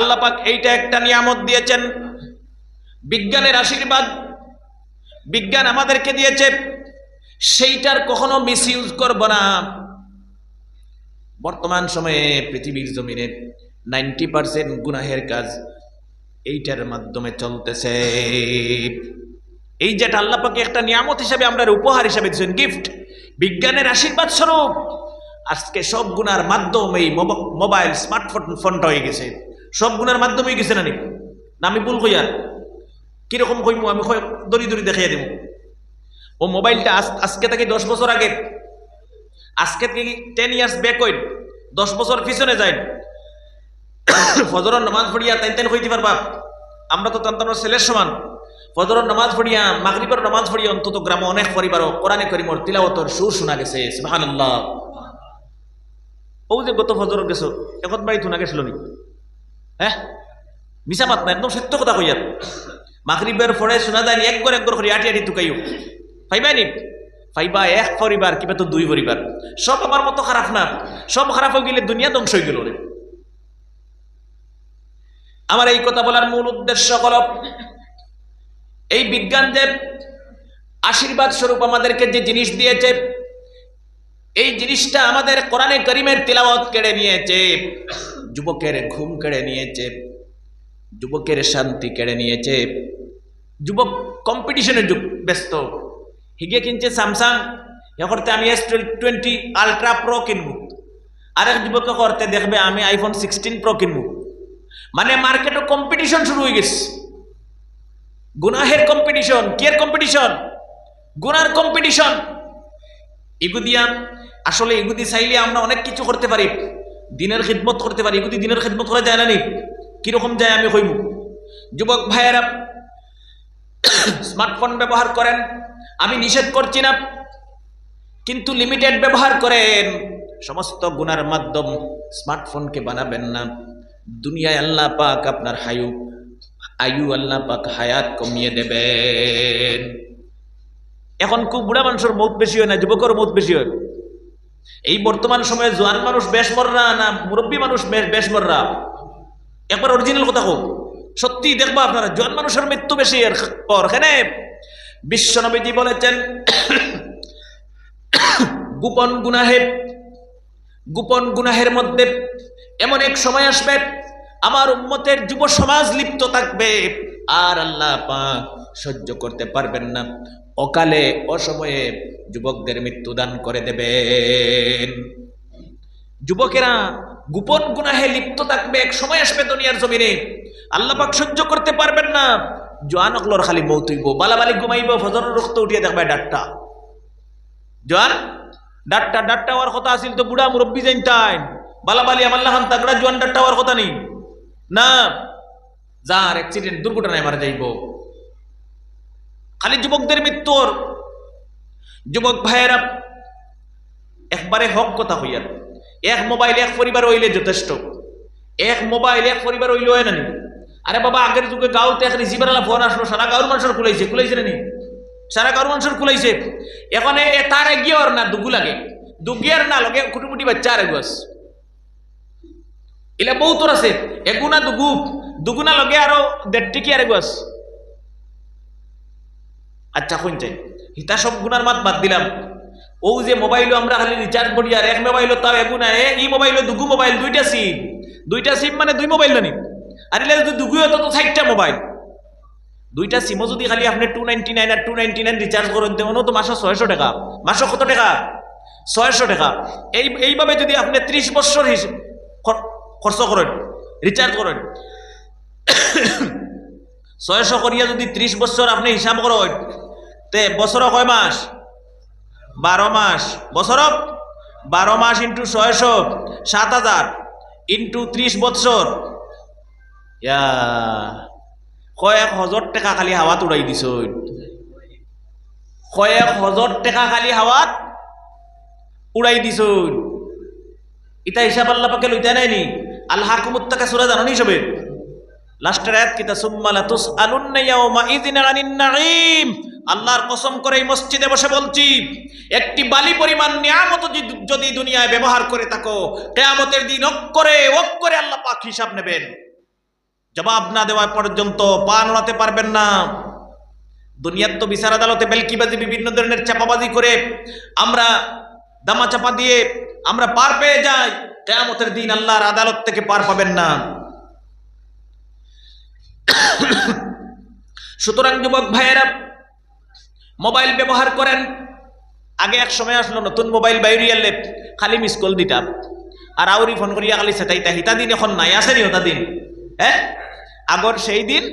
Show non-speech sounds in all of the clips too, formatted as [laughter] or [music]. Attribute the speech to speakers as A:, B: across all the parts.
A: আল্লাহ পাক এইটা একটা নিয়ামত দিয়েছেন। বিজ্ঞানের আশীর্বাদ, বিজ্ঞান আমাদেরকে দিয়েছে। সেইটার কখনো মিস ইউজ করব না। বর্তমান সময়ে পৃথিবীর জমিনে নাইনটি পারসেন্ট গুনাহের কাজ এইটার মাধ্যমে চলতেছে। এই যেটা আল্লাহ পাকে একটা নিয়ামত হিসাবে আমরা উপহার হিসাবে দিচ্ছেন গিফট বিজ্ঞানের আশীর্বাদ স্বরূপ। আজকে সব গুনার মাধ্যমে এই মোবা- মোবাইল স্মার্টফোন ফোনটা হয়ে গেছে। সব গুনার মাধ্যমেই গেছে না নি? না, আমি ভুল কইয়ার কীরকম কইমু? আমি দড়ি দড়ি দেখাইয়া দেবো ও মোবাইলটা আজকে থেকে দশ বছর আগে। আজকে থেকে টেন ইয়ার্স ব্যাক হইন দশ বছর পিছনে যাই ফজরের নামাজ পড়িয়া তাই তাই হইতে পারবা। আমরা তো তান্তানোর ছেলের সমান। ফজরের নামাজ পড়িয়া, মাগরিবের নামাজ পড়িয়া অন্তত গ্রামে অনেক পরিবার কোরআনে করিমর তিলাওয়াতর সুর শোনা গেছে। সুবহানাল্লাহ। ও যে গত ফজর গেছো, এখন বাড়ি থুনা গেছিল নি? হ্যাঁ? মিশা মাত না একদম সত্য কথা কইয়ার মাগরিবের পরে শোনা যায় এক করে এক করে আটি আটি তুকাইও পাইবা নি? পাইবা এক পরিবার, কিবা তো দুই পরিবার। সব আমার মতো খারাপ না। সব খারাপ হয়ে গেলে দুনিয়া ধ্বংস হয়ে গেল রে। আমার এই কথা বলার মূল উদ্দেশ্য হল, এই বিজ্ঞান যে আশীর্বাদ স্বরূপ আমাদেরকে যে জিনিস দিয়েছে এই জিনিসটা আমাদের কোরআনে করিমের তিলাওয়াত কেড়ে নিয়েছে, যুবকের ঘুম কেড়ে নিয়েছে, যুবকের শান্তি কেড়ে নিয়েছে। যুবক কম্পিটিশনের যুগ ব্যস্ত। হিগে কিনছে স্যামসাং এ করতে আমি এস টোয়েন্টি আলট্রা প্রো কিনবো। আরেক যুবককে করতে দেখবে আমি আইফোন সিক্সটিন প্রো কিনব। মানে মার্কেটে কম্পিটিশন শুরু হয়ে গেছে। গুনাহের কম্পিটিশন কিয়ের কম্পিটিশন গুনার কম্পিটিশন ইগুদিয়া আসলে ইগুদি চাইলে আমরা অনেক কিছু করতে পারি। দিনের খিদমত করতে পারি। ইগুদি দিনের খিদমত করা যায় না নি? কীরকম যায় আমি হইব যুবক ভাইয়েরা, স্মার্টফোন ব্যবহার করেন। আমি নিষেধ করছি না। কিন্তু লিমিটেড ব্যবহার করেন। সমস্ত গুনার মাধ্যম স্মার্টফোনকে বানাবেন না। দুনিয়ায় আল্লাহ পাক আপনার হায়ু আয়ু আল্লাহ পাক হায়াত কমিয়ে দেবেন। এখন খুব বুড়া মানুষের মৌত বেশি হয় না যুবকের মৌত বেশি হয়। এই বর্তমান সময়ে জোয়ান মানুষ বেশ মররা না মুরব্বী মানুষ বেশ- মররা একবার অরিজিনাল কথা হোক সত্যি দেখবা আপনারা, জোয়ান মানুষের মৃত্যু বেশি এর পর এখানে বিশ্বনবীজি বলেছেন, গোপন গুনাহের গোপন গুনাহের মধ্যে এমন এক সময় আসবে, আমার উম্মতের যুব সমাজ লিপ্ত থাকবে, আর আল্লাহ পাক সহ্য করতে পারবেন না। অকালে অসময়ে যুবকদের মৃত্যুদান করে দেবেন। যুবকেরা গোপন গুনাহে লিপ্ত থাকবে, এক সময় আসবে দুনিয়ার জমিনে। আল্লাহ পাক সহ্য করতে পারবেন না। জোয়ান অকলর খালি মৌতুইব বালাবালি ঘুমাইব ফজর রক্ত উঠিয়ে দেখবে ডাট্টা। জোয়ান, ডাট্টা ডাট্টা হওয়ার কথা আছিল তো বুড়া মুরব্বী তাই। বালাবালি আমার লাহান তাগড়া, জোয়ান ডাট্টা হওয়ার কথা নেই। না, যার অ্যাক্সিডেন্ট দুর্ঘটনায় মারা যাইব। খালি যুবকদের মৃত্যুর। যুবক ভাইয়েরা, একবারে হক কথা হইয়ার এক মোবাইল, এক পরিবার হইলে যথেষ্ট। এক মোবাইল, এক পরিবার হইলে হয় না নি? আরে বাবা, আগের যুগে গাঁওতে এখন রিসিভার ফোন আসলো, সারা গাঁর মানুষের খুলাইছে খুলাইছে না নি? সারা গাঁর মানুষের খুলাইছে এখন তার এগিয়ে না, দুগু লাগে। দুগিয়ার না লগে কুটুমুটি বাচ্চা আর এগুয়াস এলা বহুতর আছে এগুনা দুগু দুগুনা লগে আরও দেড়টি আর এগুয়াস আচ্ছা শুনছেন। হিতা সব গুনার মাত বাদ দিলাম। ও যে মোবাইল আমরা খালি রিচার্জ করি আর এক মোবাইল তাও এগুনা এ, ই মোবাইল দুগু মোবাইল, দুইটা সিম দুইটা সিম মানে দুই মোবাইল জানি। আর এলে যদি দুগু হতো তো ষাটটা মোবাইল। দুইটা সিমও যদি খালি আপনি টু নাইনটি নাইন আর টু নাইনটি নাইন রিচার্জ করেন, তেমন তো মাসে ছয়শো টাকা। মাসে কত টাকা? ছয়শো টাকা। এই, এইভাবে যদি আপনি ত্রিশ বছর হিসেবে খরচ করেন রিচার্জ করেন। [coughs] ছয়শো করিয়া যদি ত্রিশ বছর আপনি হিসাব করেন তে বছর কয় মাস? বারো মাস। বছর বারো মাস ইন্টু ছয়শো, সাত হাজার ইন্টু ত্রিশ বছর ইয়া কয়েক হাজার টাকা খালি হাওয়াত উড়াই দিছ কয়েক হাজার টাকা খালি হাওয়াত উড়াই দিছ ইটা হিসাব আল্লাহ পাকে লইতে নাইনি আল্লাহ কুমুত্তাকা সুরা জানো নি সবে লাস্টের আয়াত কিতা সুম্মালা তুস আলুন্না ইয়াউমা ইযিন আনিন নাঈম। আল্লাহর কসম করে এই মসজিদে বসে বলছি, একটি বালি পরিমাণ নিয়ামত যদি- দুনিয়ায় ব্যবহার করে থাকো, কেয়ামতের দিন অক করে অক করে আল্লাহ পাক হিসাব নেবেন। জবাব না দেওয়া পর্যন্ত পা নড়াতে পারবেন না। দুনিয়ার তো বিচার আদালতে বেলকিবাজি, বিভিন্ন ধরনের চাপাবাজি করে আমরা দামা চাপা দিয়ে আমরা পার পেয়ে যাই, কেয়ামতের দিন আল্লাহর আদালত থেকে পার পাবেন না। সুতরাং যুবক ভাইয়েরা মোবাইল ব্যবহার করেন। আগে এক সময় আসলো নতুন মোবাইল বাইরে আনলে খালি মিস কল দিতাম আর আউরি ফোন করিয়া খালি সেটাইতা, হিতা দিন এখন নাই আসেনি ওটা দিন? হ্যাঁ আগর সেই দিন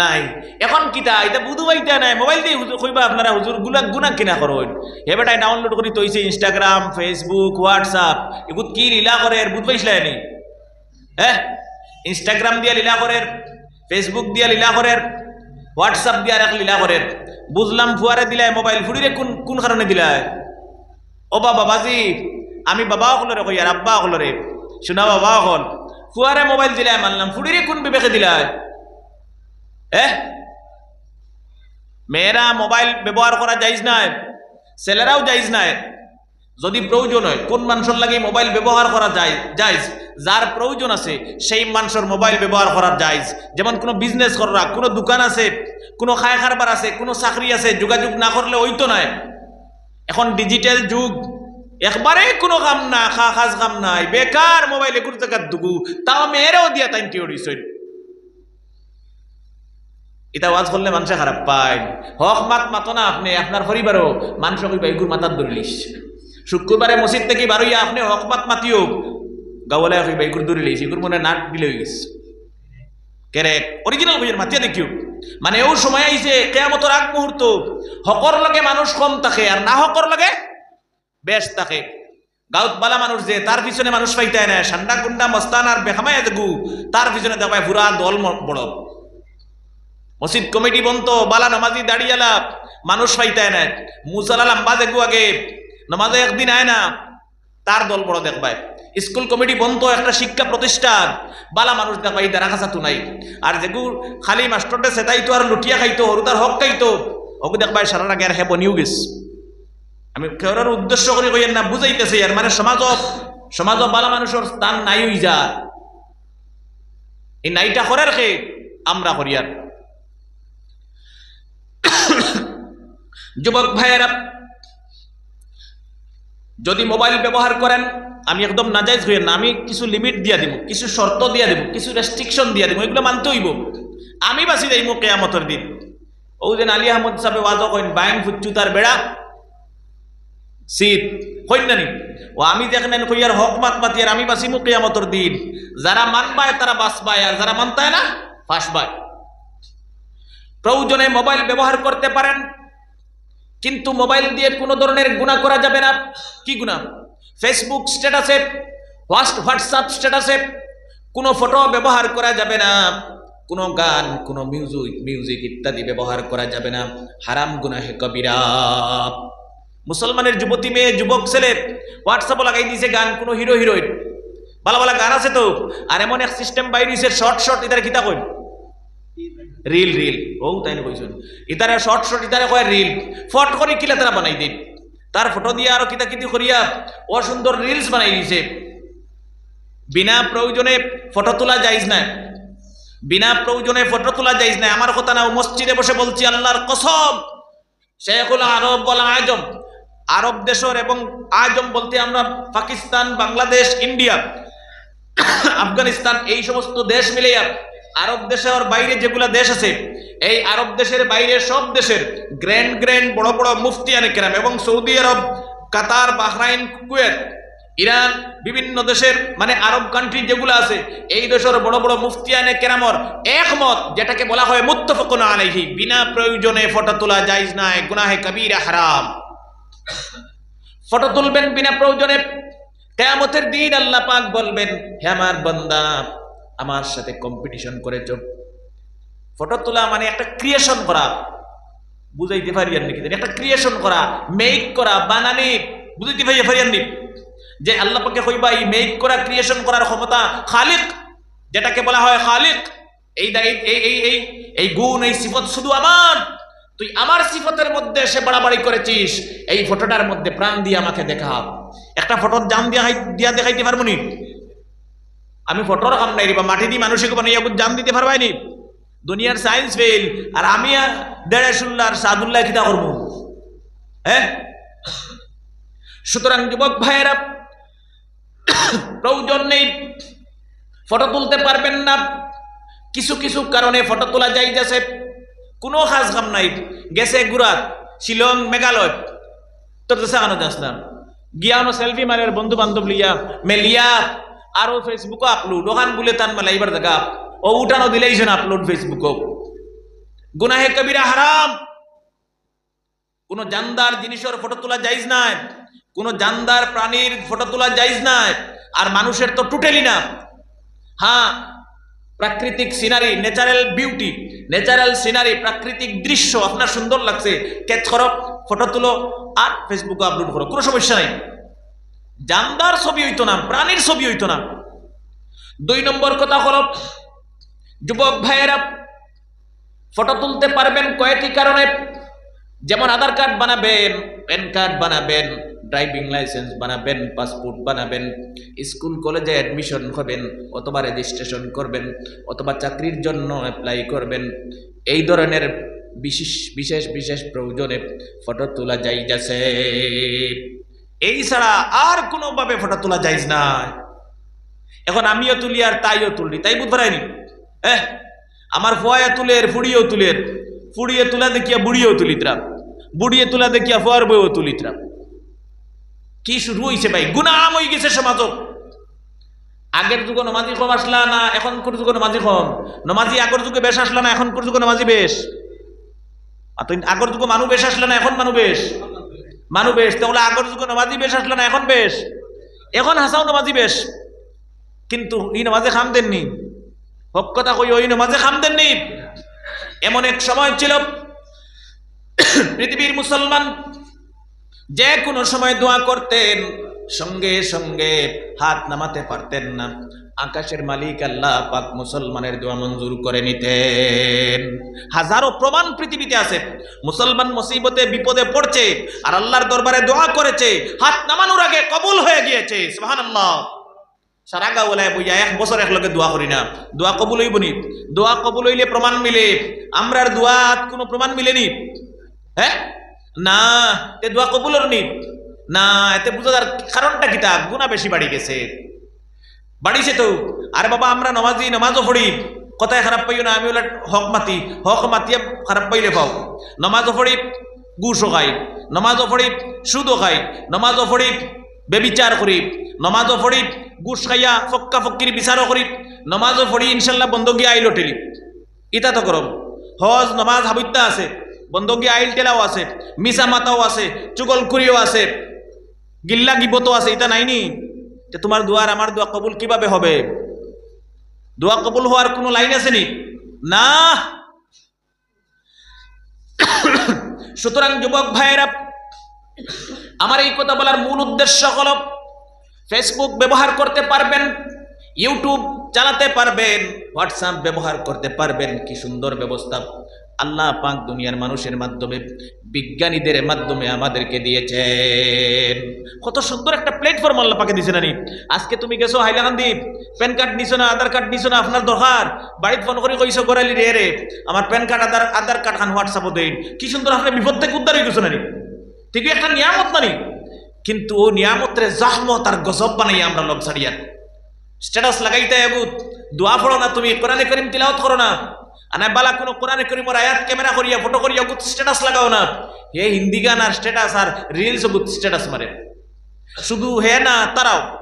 A: নাই। এখন কিতা এটা বুধু পাইতা নাই, মোবাইল দিয়ে হুজুর কইবা আপনারা হুজুরগুলা গুনা কিনা করুন। এবারটাই ডাউনলোড করি তৈছে ইনস্টাগ্রাম ফেসবুক হোয়াটসঅ্যাপ এগুলো কি লীলা করে বুধ পাইছিলাই নি হ্যাঁ ইনস্টাগ্রাম দিয়া লীলা করের ফেসবুক দিয়া লীলা করের। হোয়াটসঅ্যাপ দিয়া এক লীলা করের বুঝলাম ফুয়ারে দিলায় মোবাইল ফুড়িরে কোন কোন কারণে দিলায়? ও বা বাবাজি আমি বাবা হলরে কই, আর আব্বা হলরে শোনা বাবা হল ফুয়ারে মোবাইল দিলায় মানলাম ফুড়িরে কোন বিবেকে দিলায়? এ মেয়েরা মোবাইল ব্যবহার করা যাইজ নাই, ছেলেরাও যাইজ নাই। যদি প্রয়োজন হয়, কোন মানুষের লাগে মোবাইল ব্যবহার করা যায় যাইজ যার প্রয়োজন আছে, সেই মানুষের মোবাইল ব্যবহার করা যাইজ যেমন কোনো বিজনেস করা কোনো দোকান আছে, কোনো খায় খারবার আছে, কোনো চাকরি আছে, যোগাযোগ না করলে ওই তো নয় এখন ডিজিটাল যুগ, একবারে কোনো কাম না খা খাস কাম নাই, বেকার মোবাইলে কোনো জায়গার দুগু, তাও মেয়েরাও দিয়া তাই টিউরিস এটা ওয়াজ করলে মানুষে খারাপ পায়। হক মাত মাতো না আপনি, আপনার পরিবারও মানুষ কইবা এগুর মাতার ধরিলিস শুক্রবারে মসজিদ থেকে বারইয়া আপনি হক মাত মাতিও গাওয়ালে কইবা এগুর ধরিলিস এগুর মনে নাট দিলে হয়ে গেছে। কেরে অরিজিনাল কইয়ের মাতিয়া দেখিও। মানে ও সময় আইছে কেয়ামতর আগ মুহূর্ত, হকর লগে মানুষ কম থাকে আর না হকর লগে বেশ থাকে। গাউত বালা মানুষ যে তার পিছনে মানুষ পাইতে না সান্ডা গুন্ডা মস্তান আর বেখামায় দেখু, তার পিছনে দেখায় পুরা দল বড়। মসজিদ কমিটি বন্ত বালা নমাজি দাঁড়িয়ালা মানুষ পাইতে না মুসালা লাম্বা দেখু আগে নমাজে একদিন আয় না, তার দল বড় দেখবায়। স্কুল কমিটি বন্ধ, একটা শিক্ষা প্রতিষ্ঠান। বালা মানুষ দেখবাই দাঁড়া খাসা তো নাই। আর যেগু খালি মাস্টরটে সেটাইতো আর লুটিয়া খাইতো হরু তার হক খাইতো। ওকে দেখবাই সারা আগে আর হে বনিও গেছে আমি কেউর উদ্দেশ্য করে কইয়েন না, বুঝাইতেছে আর মানে সমাজ সমাজ বালা মানুষের স্থান নাই হই যা। এই নাইটা করার খে আমরা করিয়ার [coughs] যুবক ভাইয়েরা যদি মোবাইল ব্যবহার করেন, আমি একদম নাজাইজ হইয়েন না। আমি কিছু লিমিট দিয়া দিব কিছু শর্ত দিয়া দিব কিছু রেস্ট্রিকশন দিয়া দিব এগুলো মানতে হইব। আমি বাঁচি যাইব কেয়ামতের দিন। ও আলী আহমদ সাহেব ওয়াজ কইন বাইন ফুচ্ছু তার বেড়া। শীত হইন না নি? ও আমি দেখলেন কইয়ার হক মাত মাতিয়ার আমি বাঁচিমু কেয়ামতের দিন। যারা মানবায় তারা বাঁচবায়, আর যারা মানতায় না, ফাঁসবায়। প্রয়োজনে মোবাইল ব্যবহার করতে পারেন কিন্তু মোবাইল দিয়ে কোনো ধরনের গুণা করা যাবে না। কি গুণা ফেসবুক স্ট্যাটাসে হোয়াটস হোয়াটসঅ্যাপ স্ট্যাটাসে কোনো ফটো ব্যবহার করা যাবে না। কোনো গান, কোনো মিউজিক মিউজিক ইত্যাদি ব্যবহার করা যাবে না। হারাম গুনাহে কবিরা। মুসলমানের যুবতী মেয়ে, যুবক ছেলে হোয়াটসঅ্যাপও লাগাই দিয়েছে গান, কোনো হিরো হিরোইন ভালো ভালো গান আছে তো। আর এমন এক সিস্টেম বাইরে শর্ট শর্ট ইতারে কিতা কইন রিল রিল ও তাই কইছেন ইতারে শর্ট শর্ট ইতারে কয় রিল ফট করে কিলা তারা বানাই দিন তার ফটো দিয়ে আরও কিতা কিতি করিয়া অসুন্দর রিলস বানাই দিছে। বিনা প্রয়োজনে ফটো তোলা যাইজ না বিনা প্রয়োজনে ফটো তোলা যাইজ না আমার কথা না ও মসজিদে বসে বলছি আল্লাহর কসম শেখুল আরব বলা আজম। আরব দেশের এবং আজম বলতে আমরা পাকিস্তান, বাংলাদেশ, ইন্ডিয়া, আফগানিস্তান, এই সমস্ত দেশ মিলিয়া আরব দেশের বাইরে যেগুলা দেশ আছে, এই আরব দেশের বাইরে সব দেশের গ্র্যান্ড গ্র্যান্ড বড় বড় মুফতি মুফতিয়ানে কেরাম এবং Saudi Arab, Qatar, Bahrain, Kuwait, Iran, বিভিন্ন দেশের মানে আরব কান্ট্রি যেগুলো আছে, এই দেশের বড় বড় মুফতিয়ানে কেরামর একমত, যেটাকে বলা হয় মুত্তফাকুন আলাইহি, বিনা প্রয়োজনে ফটো তোলা যাইজ নাই গুনাহে কবিরা হারাম। ফটো তুলবেন বিনা প্রয়োজনে, কেয়ামতের দিন আল্লাহ পাক বলবেন, হে আমার বান্দা আমার সাথে কম্পিটিশন করেছ। ফটো তোলা মানে একটা ক্রিয়েশন করা। বুঝাইতে পারি আর নাকি? একটা ক্রিয়েশন করা মেক করা, বানানি। বুঝাইতে পারি পারি যে আল্লাহ কইবা, এই মেক করা ক্রিয়েশন করার ক্ষমতা খালিক। যেটাকে বলা হয় খালিক। এই এই এই এই এই গুণ, এই সিফত শুধু আমার। তুই আমার সিফতের মধ্যে এসে বাড়াবাড়ি করেছিস। এই ফটোটার মধ্যে প্রাণ দিয়ে আমাকে দেখা। একটা ফটোর জাম দিয়া দিয়া দেখাইতে পারব নি? আমি ফটোর কাম নাই বা মাটি দিয়ে মানুষকে বানাইয়া জান দিতে পারবাইনি। দুনিয়ার সায়েন্স ফেল আর আমি আর দেড়াশুল্লাহ সাদুল্লাহ কিতা করব? হ্যাঁ সুতরাং যুবক ভাইয়েরা প্রয়োজন নেই, ফটো তুলতে পারবেন না। কিছু কিছু কারণে ফটো তোলা যাই যাচ্ছে কোনো খাস কাম নাই। গেছে গুরাত শিলং, মেঘালয়। তোর দেশে আনো যাস না। গিয়া সেলফি মারের বন্ধু বান্ধব লিয়া, মেলিয়া আরও ফেসবুকও আপলোড ওখান বলে তান মেলা এইবার দেখা। ও উঠানো দিলেই আপলোড ফেসবুকও গুনাহে কবিরা হারাম। কোন জানদার জিনিসের ফটো তোলা যাইজ নাই। কোন জানদার প্রাণীর ফটো তোলা যাইজ নাই। আর মানুষের তো টুটেলি না। হ্যাঁ প্রাকৃতিক scenery natural beauty natural scenery প্রাকৃতিক দৃশ্য, আপনার সুন্দর লাগছে। ক্যাচ করো ফটো তুলো আর ফেসবুকে আপলোড করো, কোনো সমস্যা নাই। জানদার ছবি হইতো না, প্রাণীর ছবি হইতো না। দুই নম্বর কথা হলো, যুবক ভাইয়েরা, ফটো তুলতে পারবেন কয়েকটি কারণে। যেমন আধার কার্ড বানাবেন, প্যান কার্ড বানাবেন, ড্রাইভিং লাইসেন্স বানাবেন, পাসপোর্ট বানাবেন, স্কুল কলেজে অ্যাডমিশন হবেন, অথবা রেজিস্ট্রেশন করবেন, অথবা চাকরির জন্য অ্যাপ্লাই করবেন। এই ধরনের বিশেষ বিশেষ বিশেষ প্রয়োজনে ফটো তোলা যাই যাচ্ছে এই ছাড়া আর কোনোভাবে ফটো তোলা যাইজ না এখন আমিও তুলি আর তাইও তুলি তাই বুঝতে পারাইনি আমার ফয়া তুলের ফুড়িও তুলের ফুড়িয়ে তুলা দেখিয়া বুড়িও তুলিতরা। বুড়িয়ে তুলা দেখিয়া ফোয়ার বইও তুলিতরা। কি শুরু হয়েছে ভাই? গুনাম হয়ে গেছে সমাজ আগের যুগে নমাজি কম আসলা না এখনকার যুগে নমাজি কম? নমাজি আগর যুগে বেশ আসলা না এখনকার যুগে নমাজি বেশ? আগর যুগে মানুষ বেশ আসলা না এখন মানুষ বেশ? মানুষ বেশ তাহলে আগর যুগে নমাজি বেশ আসলো না, এখন বেশ। এখন হাসাও নমাজি বেশ। কিন্তু ই নমাজে খাম দেননি হক কথা কই ওই নমাজে খাম দেননি এমন এক সময় ছিল, পৃথিবীর মুসলমান যে কোনো সময় দোয়া করতেন, সঙ্গে সঙ্গে হাত নামাতে পারতেন না। আকাশের মালিক আল্লাহ পাক মুসলমানের দোয়া মঞ্জুর করে নিতেন। হাজারো প্রমাণ পৃথিবীতে আছে। মুসলমান মুসিবতে, বিপদে পড়ছে, আর আল্লাহর দরবারে দোয়া করেছে, হাত নামানোর আগে কবুল হয়ে গিয়েছে, সুবহানাল্লাহ। সারা গা বলে বইয়া, এক বছর একলগে দোয়া করি না। দোয়া কবুল হইব নি। দোয়া কবুল হইলে প্রমাণ মিলে। আমরার দোয়াত কোনো প্রমাণ মিলেনি। হ্যাঁ না, এ দোয়া কবুলর নি। না, এতে বুঝার কারণটা কিতা গুণা বেশি বাড়ি গেছে। বাড়িছে তো। আরে বাবা, আমরা নমাজি, নমাজও পড়ি। কথায় খারাপ পাইও না, আমি ওলা হক মাতি। হক মাতিয়ে খারাপ পাইলে পাও। নমাজও পড়ি, গুসও খাই। নমাজও পড়ি, সুদও খাই। নমাজও পড়ি, বেবিচার করি। নমাজও পড়ি, গুস খাইয়া ফক্কা ফক্কির বিচারও করি। নমাজও পড়ি, ইনশাল্লাহ বন্ধগী আইলো টেলি। ইতা তো করম হজ, নমাজ হাবিত্যা আছে। বন্ধগী আইল টেলাও আছে। মিসা মাতাও আছে। চুগল চুগলকুরিও আছে। গিল্লা গিবতো আছে। এটা নাইনি? যে তোমার দোয়ার আমার দোয়া কবুল কীভাবে হবে? দোয়া কবুল হওয়ার কোনো লাইন আছে নি? না। সুতরাং যুবক ভাইয়েরা, আমার এই কথা বলার মূল উদ্দেশ্য হল ফেসবুক ব্যবহার করতে পারবেন ইউটিউব চালাতে পারবেন হোয়াটসঅ্যাপ ব্যবহার করতে পারবেন। কি সুন্দর ব্যবস্থা। আল্লাহ পাক দুনিয়ার মানুষের মাধ্যমে, বিজ্ঞানীদের মাধ্যমে আমাদেরকে দিয়েছেন। কত সুন্দর একটা প্ল্যাটফর্ম আল্লাহ পাকে দিয়েছে নানি আজকে তুমি গেছো হাইলাকান্দি প্যান কার্ড নিছো না, আধার কার্ড নিছো না, আপনার দরকার। বাড়িতে ফোন করে কইছো করালি রে রে, আমার PAN card, Aadhaar Aadhaar card খান হোয়াটসঅ্যাপও দেন। কি সুন্দর আপনার বিপদ থেকে উদ্ধার হয়ে গেছো নানি ঠিক একটা নিয়ামত নানি। কিন্তু ও নিয়ামতের জাহমত আর গজব বানাই আমরা লোক ছাড়িয়া স্ট্যাটাস লাগাইতে এগুত দোয়া পড়ো না তুমি, কোরআনে করিম তিলাওয়াত করো না। আনা বালা কোনো কোরআনে করিম আয়াত ক্যামেরা করিয়া ফটো করিয়া গুত স্ট্যাটাস লাগাও না। হে হিন্দি গান আর স্ট্যাটাস আর রিলস গুত স্ট্যাটাস মারে। শুধু হে না, তারাও।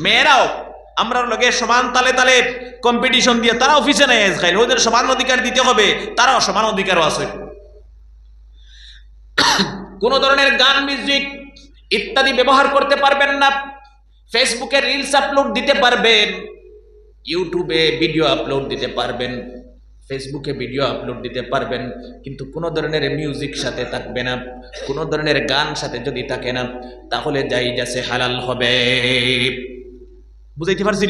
A: মেয়েরাও। আমরা লগে সমান তালে তালে কম্পিটিশন দিয়ে তারা অফিসে নেই খাইল ওদের সমান অধিকার দিতে হবে, তারাও সমান অধিকারও আছে। কোনো ধরনের গান মিউজিক ইত্যাদি ব্যবহার করতে পারবেন না। ফেসবুকে রিলস আপলোড দিতে পারবেন। ইউটিউবে ভিডিও আপলোড দিতে পারবেন। ফেসবুকে ভিডিও আপলোড দিতে পারবেন, কিন্তু কোনো ধরনের মিউজিক সাথে থাকবে না, কোনো ধরনের গান সাথে যদি থাকে না, তাহলে যাই যাচ্ছে হালাল হবে। বুঝাইতে পারছি